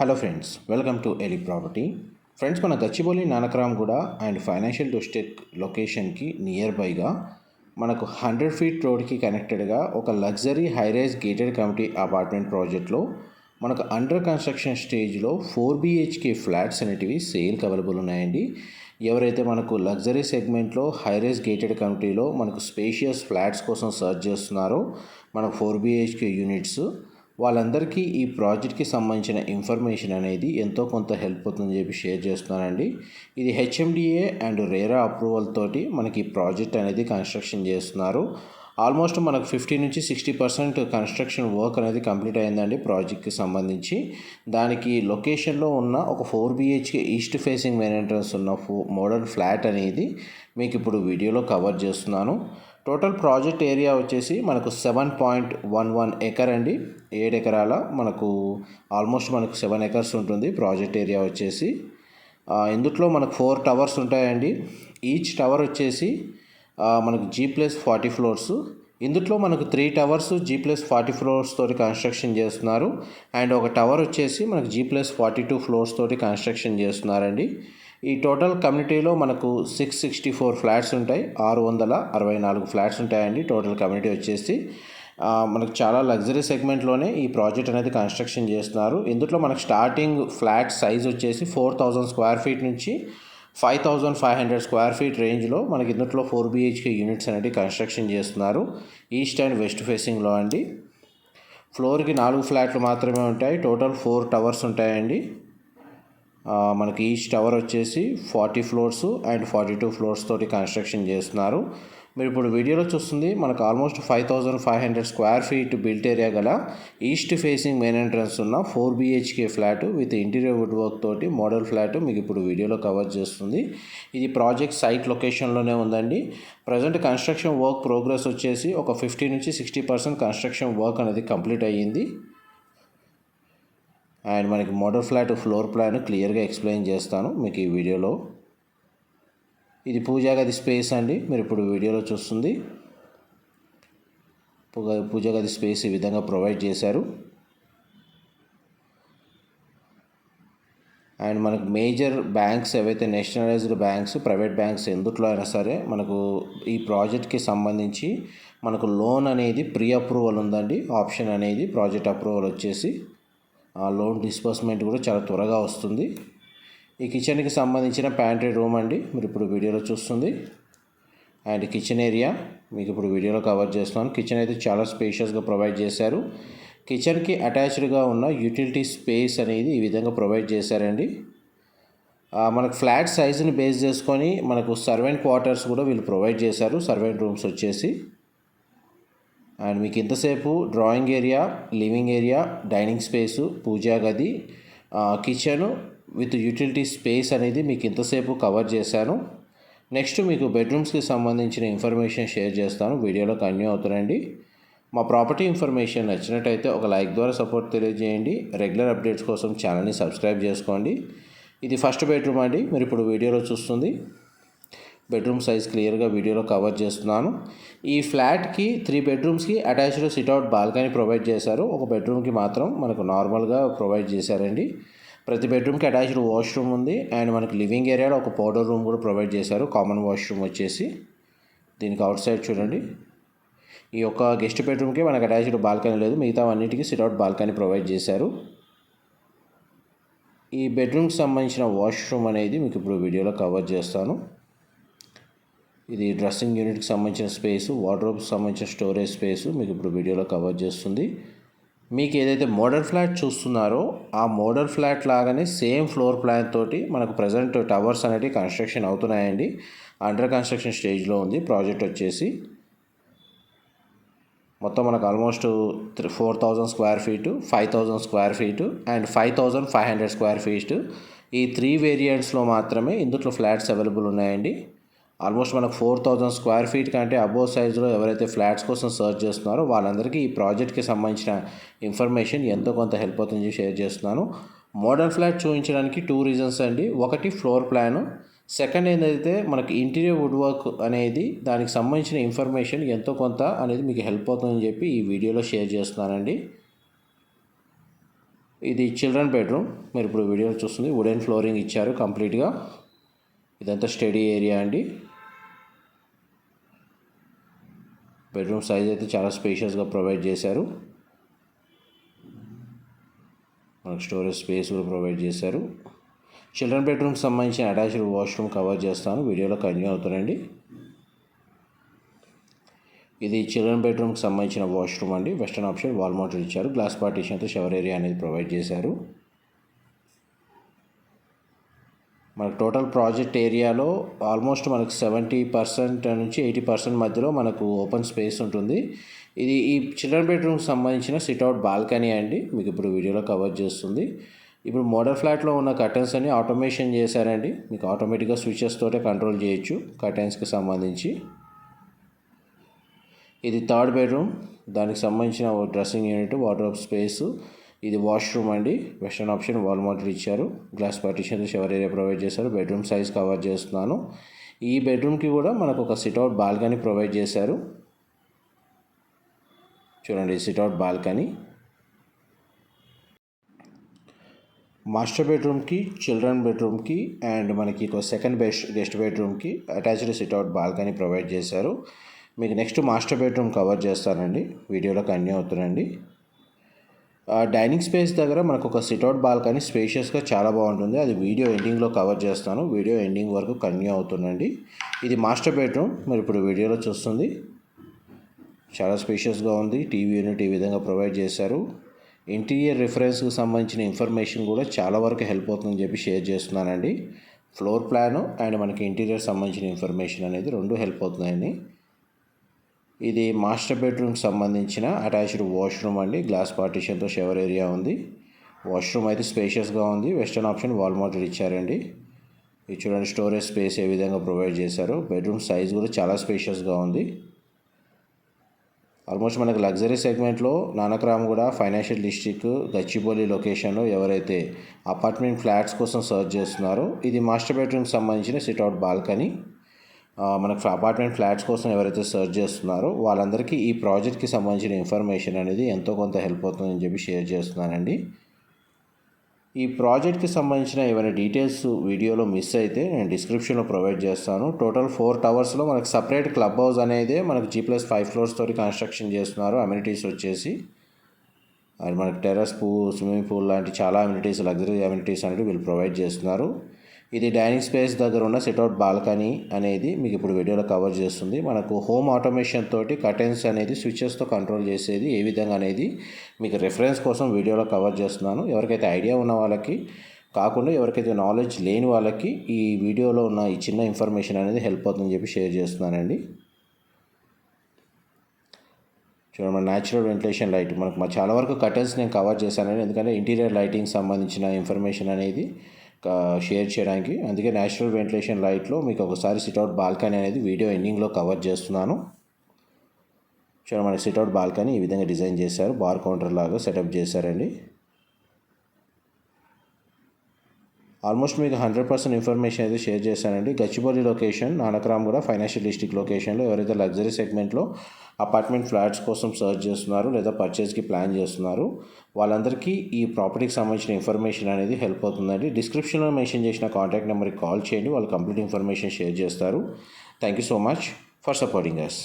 Hello friends welcome to ఎలి property friends మన Gachibowli Nanakramguda and financial district లొకేషన్కి near బైగా మనకు హండ్రెడ్ ఫీట్ రోడ్కి కనెక్టెడ్గా ఒక luxury high rise gated community apartment ప్రాజెక్ట్లో మనకు అండర్ కన్స్ట్రక్షన్ స్టేజ్లో ఫోర్ బిహెచ్కే ఫ్లాట్స్ అనేటివి సేల్కి అవైలబుల్ ఉన్నాయండి. ఎవరైతే మనకు లగ్జరీ సెగ్మెంట్లో హైరైజ్ గేటెడ్ కమిటీలో మనకు స్పేషియస్ ఫ్లాట్స్ కోసం సర్చ్ చేస్తున్నారో మనకు ఫోర్ బిహెచ్కే యూనిట్స్ వాళ్ళందరికీ ఈ ప్రాజెక్ట్కి సంబంధించిన ఇన్ఫర్మేషన్ అనేది ఎంతో కొంత హెల్ప్ అవుతుందని చెప్పి షేర్ చేస్తున్నానండి. ఇది హెచ్ఎండిఏ అండ్ రేరా అప్రూవల్ తోటి మనకి ఈ ప్రాజెక్ట్ అనేది కన్స్ట్రక్షన్ చేస్తున్నారు. ఆల్మోస్ట్ మనకు ఫిఫ్టీ నుంచి సిక్స్టీ పర్సెంట్ కన్స్ట్రక్షన్ వర్క్ అనేది కంప్లీట్ అయిందండి ప్రాజెక్ట్కి సంబంధించి. దానికి లొకేషన్లో ఉన్న ఒక four BHK east facing main entrance ఉన్న ఫో మోడల్ ఫ్లాట్ అనేది మీకు ఇప్పుడు వీడియోలో కవర్ చేస్తున్నాను. టోటల్ ప్రాజెక్ట్ ఏరియా వచ్చేసి మనకు seven point one one acre అండి. ఏడు ఎకరాల మనకు ఆల్మోస్ట్ మనకు సెవెన్ ఎకర్స్ ఉంటుంది ప్రాజెక్ట్ ఏరియా వచ్చేసి. ఇందుట్లో మనకు ఫోర్ టవర్స్ ఉంటాయండి. ఈచ్ టవర్ వచ్చేసి మనకు జీ ప్లస్ ఫార్టీ ఫ్లోర్స్. ఇందుట్లో మనకు three towers G plus forty floors తోటి కన్స్ట్రక్షన్ చేస్తున్నారు. అండ్ ఒక టవర్ వచ్చేసి మనకు G plus forty two floors తోటి కన్స్ట్రక్షన్ చేస్తున్నారండి. ఈ టోటల్ కమ్యూనిటీలో మనకు సిక్స్ సిక్స్టీ ఫోర్ ఫ్లాట్స్ ఉంటాయి. ఆరు వందల అరవై నాలుగు ఫ్లాట్స్ ఉంటాయండి టోటల్ కమ్యూనిటీ వచ్చేసి. మనకు చాలా లగ్జరీ సెగ్మెంట్లోనే ఈ ప్రాజెక్ట్ అనేది కన్స్ట్రక్షన్ చేస్తున్నారు. ఇందులో మనకు స్టార్టింగ్ ఫ్లాట్ సైజ్ వచ్చేసి ఫోర్ థౌజండ్ స్క్వేర్ ఫీట్ నుంచి five thousand five hundred square feet రేంజ్లో మనకి ఇందులో ఫోర్ బిహెచ్కే యూనిట్స్ అనేవి కన్స్ట్రక్షన్ చేస్తున్నారు. ఈస్ట్ అండ్ వెస్ట్ ఫేసింగ్లో అండి. ఫ్లోర్కి నాలుగు ఫ్లాట్లు మాత్రమే ఉంటాయి. టోటల్ ఫోర్ టవర్స్ ఉంటాయండి. మనకి ఈచ్ టవర్ వచ్చేసి forty floors and forty two floors తోటి కన్స్ట్రక్షన్ చేస్తున్నారు. మీరు ఇప్పుడు వీడియోలో చూస్తుంది మనకు almost five thousand five hundred square feet built area గల ఈస్ట్ ఫేసింగ్ మెయిన్ ఎంట్రన్స్ ఉన్న four BHK flat with interior wood work తోటి మోడల్ ఫ్లాట్ మీకు ఇప్పుడు వీడియోలో కవర్ చేస్తుంది. ఇది ప్రాజెక్ట్ సైట్ లొకేషన్లోనే ఉందండి. ప్రజెంట్ కన్స్ట్రక్షన్ వర్క్ ప్రోగ్రెస్ వచ్చేసి ఒక ఫిఫ్టీ నుంచి సిక్స్టీ పర్సెంట్ కన్స్ట్రక్షన్ వర్క్ అనేది కంప్లీట్ అయ్యింది. అండ్ మనకి మోడల్ ఫ్లాట్ ఫ్లోర్ ప్లాన్ క్లియర్గా ఎక్స్ప్లెయిన్ చేస్తాను మీకు ఈ వీడియోలో. ఇది పూజా గది స్పేస్ అండి మీరు ఇప్పుడు వీడియోలో చూస్తుంది. పూజా గది స్పేస్ ఈ విధంగా ప్రొవైడ్ చేశారు. అండ్ మనకు మేజర్ బ్యాంక్స్ ఏవైతే నేషనలైజ్డ్ బ్యాంక్స్ ప్రైవేట్ బ్యాంక్స్ ఎందుట్లో అయినా సరే మనకు ఈ ప్రాజెక్ట్కి సంబంధించి మనకు లోన్ అనేది ప్రీ అప్రూవల్ ఉందండి. ఆప్షన్ అనేది ప్రాజెక్ట్ అప్రూవల్ వచ్చేసి లోన్ డిస్బర్స్మెంట్ కూడా చాలా త్వరగా వస్తుంది. ఈ కిచెన్కి సంబంధించిన ప్యాంట్రీ రూమ్ అండి మీరు ఇప్పుడు వీడియోలో చూస్తుంది. అండ్ కిచెన్ ఏరియా మీకు ఇప్పుడు వీడియోలో కవర్ చేస్తున్నాను. కిచెన్ అయితే చాలా స్పేషియస్గా ప్రొవైడ్ చేశారు. కిచెన్కి అటాచ్డ్గా ఉన్న యూటిలిటీ స్పేస్ అనేది ఈ విధంగా ప్రొవైడ్ చేశారండి. మనకు ఫ్లాట్ సైజుని బేస్ చేసుకొని మనకు సర్వెంట్ క్వార్టర్స్ కూడా వీళ్ళు ప్రొవైడ్ చేశారు. సర్వెంట్ రూమ్స్ వచ్చేసి అండ్ మీకు ఇంతసేపు drawing area living area dining space puja గది కిచెన్ విత్ యూటిలిటీ స్పేస్ అనేది మీకు ఇంతసేపు కవర్ చేశాను. నెక్స్ట్ మీకు బెడ్రూమ్స్కి సంబంధించిన ఇన్ఫర్మేషన్ షేర్ చేస్తాను. వీడియోలో కంటిన్యూ అవుతారండి మా ప్రాపర్టీ ఇన్ఫర్మేషన్ నచ్చినట్టయితే ఒక లైక్ ద్వారా సపోర్ట్ తెలియజేయండి. రెగ్యులర్ అప్డేట్స్ కోసం ఛానల్ని సబ్స్క్రైబ్ చేసుకోండి. ఇది ఫస్ట్ బెడ్రూమ్ అండి. మీరు ఇప్పుడు వీడియోలో చూస్తుంది. బెడ్రూమ్ సైజ్ క్లియర్గా వీడియోలో కవర్ చేస్తున్నాను. ఈ ఫ్లాట్కి three బెడ్రూమ్స్కి attached sit out balcony provide చేశారు. ఒక బెడ్రూమ్కి మాత్రం మనకు నార్మల్గా ప్రొవైడ్ చేశారండి. ప్రతి బెడ్రూమ్కి అటాచ్డ్ వాష్రూమ్ ఉంది. అండ్ మనకి లివింగ్ ఏరియాలో ఒక పౌడర్ రూమ్ కూడా ప్రొవైడ్ చేశారు. కామన్ వాష్రూమ్ వచ్చేసి. దీనికి అవుట్ సైడ్ చూడండి. ఈ యొక్క గెస్ట్ బెడ్రూమ్కి మనకు అటాచ్డ్ బాల్కనీ లేదు. మిగతా అన్నిటికీ సిట్అవుట్ బాల్కనీ ప్రొవైడ్ చేశారు. ఈ బెడ్రూమ్కి సంబంధించిన వాష్రూమ్ అనేది మీకు ఇప్పుడు వీడియోలో కవర్ చేస్తాను. ఇది డ్రెస్సింగ్ యూనిట్కి సంబంధించిన స్పేస్ వార్డ్రోబ్కి సంబంధించిన స్టోరేజ్ స్పేస్ మీకు ఇప్పుడు వీడియోలో కవర్ చేస్తుంది. మీకు ఏదైతే మోడల్ ఫ్లాట్ చూస్తున్నారో ఆ మోడల్ ఫ్లాట్ లాగానే సేమ్ ఫ్లోర్ ప్లాన్ తోటి మనకు ప్రజెంట్ టవర్స్ అనేవి కన్స్ట్రక్షన్ అవుతున్నాయండి. అండర్ కన్స్ట్రక్షన్ స్టేజ్లో ఉంది ప్రాజెక్ట్ వచ్చేసి. మొత్తం మనకు almost three four thousand square feet five thousand square feet and five thousand five hundred square feet. ఈ త్రీ వేరియంట్స్లో మాత్రమే ఇందులో ఫ్లాట్స్ అవైలబుల్ ఉన్నాయండి. ఆల్మోస్ట్ మనకు ఫోర్ థౌజండ్ స్క్వేర్ ఫీట్ కంటే అబోవ్ సైజులో ఎవరైతే ఫ్లాట్స్ కోసం సర్చ్ చేస్తున్నారో వాళ్ళందరికీ ఈ ప్రాజెక్ట్కి సంబంధించిన ఇన్ఫర్మేషన్ ఎంతో కొంత హెల్ప్ అవుతుంది షేర్ చేస్తున్నాను. మోడల్ ఫ్లాట్ చూపించడానికి టూ రీజన్స్ అండి. ఒకటి ఫ్లోర్ ప్లాను. సెకండ్ ఏంటైతే మనకి ఇంటీరియర్ వుడ్ వర్క్ అనేది దానికి సంబంధించిన ఇన్ఫర్మేషన్ ఎంతో కొంత అనేది మీకు హెల్ప్ అవుతుందని చెప్పి ఈ వీడియోలో షేర్ చేస్తున్నానండి. ఇది చిల్డ్రన్ బెడ్రూమ్. మీరు ఇప్పుడు వీడియో చూస్తుంది వుడెన్ ఫ్లోరింగ్ ఇచ్చారు కంప్లీట్గా. ఇదంతా స్టడీ ఏరియా అండి. బెడ్రూమ్ సైజ్ అయితే చాలా స్పేషియస్గా ప్రొవైడ్ చేశారు. మనకు స్టోరేజ్ స్పేస్ కూడా ప్రొవైడ్ చేశారు. చిల్డ్రన్ బెడ్రూమ్కి సంబంధించిన అటాచ్డ్ వాష్రూమ్ కవర్ చేస్తాను. వీడియోలో కంటిన్యూ అవుతానండి. ఇది చిల్డ్రన్ బెడ్రూమ్కి సంబంధించిన వాష్రూమ్ అండి. వెస్టర్న్ ఆప్షన్ వాల్ మౌంటెడ్ ఇచ్చారు. గ్లాస్ పార్టీషన్తో షవర్ ఏరియా అనేది ప్రొవైడ్ చేశారు. మనకు టోటల్ ప్రాజెక్ట్ ఏరియాలో ఆల్మోస్ట్ మనకు సెవెంటీ పర్సెంట్ నుంచి ఎయిటీ పర్సెంట్ మధ్యలో మనకు ఓపెన్ స్పేస్ ఉంటుంది. ఇది ఈ చిల్డ్రన్ బెడ్రూమ్కి సంబంధించిన సిట్అవుట్ బాల్కనీ అండి. మీకు ఇప్పుడు వీడియోలో కవర్ చేస్తుంది. ఇప్పుడు మోడల్ ఫ్లాట్లో ఉన్న కర్టన్స్ అన్ని ఆటోమేషన్ చేశారండి. మీకు ఆటోమేటిక్గా స్విచెస్ తోటే కంట్రోల్ చేయొచ్చు కర్టన్స్కి సంబంధించి. ఇది థర్డ్ బెడ్రూమ్. దానికి సంబంధించిన డ్రెస్సింగ్ యూనిట్ వాటర్ స్పేసు. ఇది వాష్రూమ్ అండి. వెస్టర్న్ ఆప్షన్ వాల్ మోటర్ ఇచ్చారు. Glass partition shower area provide చేశారు. బెడ్రూమ్ సైజ్ కవర్ చేస్తున్నాను. ఈ బెడ్రూమ్కి కూడా మనకు ఒక సిట్అవుట్ బాల్కనీ ప్రొవైడ్ చేశారు. చూడండి సిట్అవుట్ బాల్కనీ మాస్టర్ బెడ్రూమ్కి చిల్డ్రన్ బెడ్రూమ్కి అండ్ మనకి ఒక సెకండ్ బెస్ట్ గెస్ట్ బెడ్రూమ్కి attached sit out balcony provide చేశారు. మీకు నెక్స్ట్ మాస్టర్ బెడ్రూమ్ కవర్ చేస్తానండి. వీడియోలో కన్యూ అవుతుందండి డైనింగ్ స్పేస్ దగ్గర మనకు ఒక సిట్అవుట్ బాల్కనీ స్పేషియస్గా చాలా బాగుంటుంది. అది వీడియో ఎండింగ్లో కవర్ చేస్తాను. వీడియో ఎండింగ్ వరకు కంటిన్యూ అవుతుందండి ఇది మాస్టర్ బెడ్రూమ్. మీరు ఇప్పుడు వీడియోలో చూస్తుంది. చాలా స్పేషియస్గా ఉంది. టీవీ యూనిట్ ఈ విధంగా ప్రొవైడ్ చేశారు. ఇంటీరియర్ రిఫరెన్స్కి సంబంధించిన ఇన్ఫర్మేషన్ కూడా చాలా వరకు హెల్ప్ అవుతుందని చెప్పి షేర్ చేస్తున్నానండి. ఫ్లోర్ ప్లాను అండ్ మనకి ఇంటీరియర్ సంబంధించిన ఇన్ఫర్మేషన్ అనేది రెండు హెల్ప్ అవుతున్నాయని ఇది మాస్టర్ బెడ్రూమ్కి సంబంధించిన అటాచ్డ్ వాష్రూమ్ అండి. గ్లాస్ పార్టీషన్తో షవర్ ఏరియా ఉంది. వాష్రూమ్ అయితే స్పేషియస్గా ఉంది. వెస్టర్న్ ఆప్షన్ వాల్ మౌంటెడ్ ఇచ్చారండి. ఇది చూడండి స్టోరేజ్ స్పేస్ ఏ విధంగా ప్రొవైడ్ చేశారు. బెడ్రూమ్ సైజ్ కూడా చాలా స్పేషియస్గా ఉంది. ఆల్మోస్ట్ మనకి లగ్జరీ సెగ్మెంట్లో నానక్రామ్ కూడా ఫైనాన్షియల్ డిస్ట్రిక్ట్ గచ్చిబౌలి లొకేషన్లో ఎవరైతే అపార్ట్మెంట్ ఫ్లాట్స్ కోసం సర్చ్ చేస్తున్నారో ఇది మాస్టర్ బెడ్రూమ్కి సంబంధించిన సిట్అవుట్ బాల్కనీ. మనకు అపార్ట్మెంట్ ఫ్లాట్స్ కోసం ఎవరైతే సర్చ్ చేస్తున్నారో వాళ్ళందరికీ ఈ ప్రాజెక్ట్కి సంబంధించిన ఇన్ఫర్మేషన్ అనేది ఎంతో కొంత హెల్ప్ అవుతుందని చెప్పి షేర్ చేస్తున్నానండి. ఈ ప్రాజెక్ట్కి సంబంధించిన ఏమైనా డీటెయిల్స్ వీడియోలో మిస్ అయితే నేను డిస్క్రిప్షన్లో ప్రొవైడ్ చేస్తాను. టోటల్ ఫోర్ టవర్స్లో మనకు సపరేట్ క్లబ్ హౌస్ అనేది మనకు జీ ప్లస్ ఫైవ్ ఫ్లోర్స్ తోటి కన్స్ట్రక్షన్ చేస్తున్నారు. అమ్యూనిటీస్ వచ్చేసి అది మనకి టెర్రస్ పూల్ స్విమ్మింగ్ పూల్ లాంటి చాలా అమ్యూనిటీస్ లగ్జరీ అమ్యూనిటీస్ అనేవి వీళ్ళు ప్రొవైడ్ చేస్తున్నారు. ఇది డైనింగ్ స్పేస్ దగ్గర ఉన్న సిట్అవుట్ బాల్కనీ అనేది మీకు ఇప్పుడు వీడియోలో కవర్ చేస్తుంది. మనకు హోమ్ ఆటోమేషన్ తోటి కటెన్స్ అనేది స్విచెస్తో కంట్రోల్ చేసేది ఏ విధంగా అనేది మీకు రెఫరెన్స్ కోసం వీడియోలో కవర్ చేస్తున్నాను. ఎవరికైతే ఐడియా ఉన్న వాళ్ళకి కాకుండా ఎవరికైతే నాలెడ్జ్ లేని వాళ్ళకి ఈ వీడియోలో ఉన్న ఈ చిన్న ఇన్ఫర్మేషన్ అనేది హెల్ప్ అవుతుందని చెప్పి షేర్ చేస్తున్నానండి. చూడండి మన న్యాచురల్ వెంటిలేషన్ లైట్. మనకు చాలా వరకు కటెన్స్ నేను కవర్ చేశానండి. ఎందుకంటే ఇంటీరియర్ లైటింగ్ సంబంధించిన ఇన్ఫర్మేషన్ అనేది షేర్ చేయడానికి. అందుకే న్యాచురల్ వెంటిలేషన్ లైట్లో మీకు ఒకసారి సిట్అవుట్ బాల్కనీ అనేది వీడియో ఎండింగ్లో కవర్ చేస్తున్నాను. చూడండి మనకి సిట్అవుట్ బాల్కనీ ఈ విధంగా డిజైన్ చేశారు. బార్ కౌంటర్ లాగా సెటప్ చేశారండి. ఆల్మోస్ట్ మీకు హండ్రెడ్ పర్సెంట్ ఇన్ఫర్మేషన్ అయితే షేర్ చేశానండి. గచ్చిబౌలి లొకేషన్ నానక్రామ్ కూడా ఫైనాన్షియల్ డిస్ట్రిక్ట్ లొకేషన్లో ఎవరైతే లగ్జరీ సెగ్మెంట్లో అపార్ట్మెంట్ ఫ్లాట్స్ కోసం సర్చ్ చేస్తున్నారు లేదా పర్చేస్కి ప్లాన్ చేస్తున్నారు వాళ్ళందరికీ ఈ ప్రాపర్టీకి సంబంధించిన ఇన్ఫర్మేషన్ అనేది హెల్ప్ అవుతుందండి. డిస్క్రిప్షన్లో మెన్షన్ చేసిన కాంటాక్ట్ నెంబర్కి కాల్ చేయండి. వాళ్ళు కంప్లీట్ ఇన్ఫర్మేషన్ షేర్ చేస్తారు. Thank you so much for supporting us